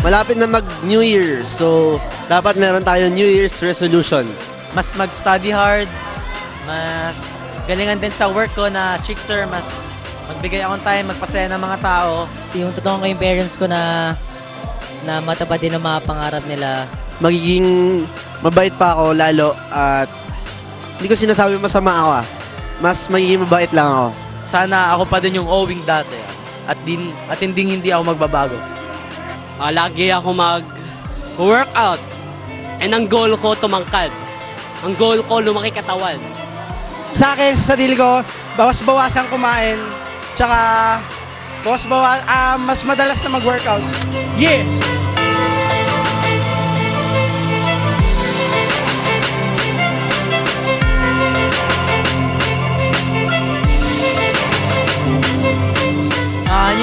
malapit na mag New Year. So, dapat meron tayo New Year's resolution. Mas mag-study hard, mas galingan din sa work ko na chickster, mas magbigay akong time, magpasaya ng mga tao. Yung totoo ko yung parents ko na na matapad din ang mga pangarap nila. Magiging mabait pa ako lalo at hindi ko sinasabi masama ako ah. Mas magiging mabait lang ako. Sana ako pa din yung owing dati. At, din, at hindi hindi ako magbabago. Ah, lagi ako mag workout. And ang goal ko tumangkad. Ang goal ko lumaki katawan. Sa akin, sa sarili ko, bawas-bawasan kumain. Tsaka, bawas-bawas, ah, mas madalas na mag-workout. Yeah!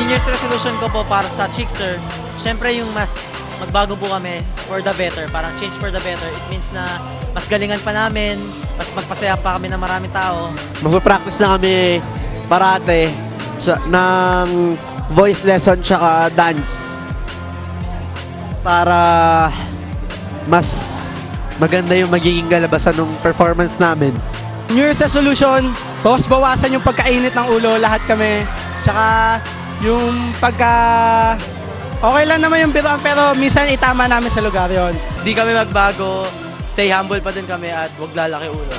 New Year's resolution ko po para sa chickster, syempre yung mas magbago po kami for the better, parang change for the better. It means na mas galingan pa namin, mas magpasaya pa kami ng maraming tao. Magpa-practice na kami parate sa, ng voice lesson tsaka dance para mas maganda yung magiging galabasan ng performance namin. New Year's resolution, bawas-bawasan yung pagkainit ng ulo, lahat kami. Tsaka, yung pagka... Okay lang naman yung biruan, pero minsan itama namin sa lugar yon. Hindi kami magbago. Stay humble pa din kami at wag lalaki ulo.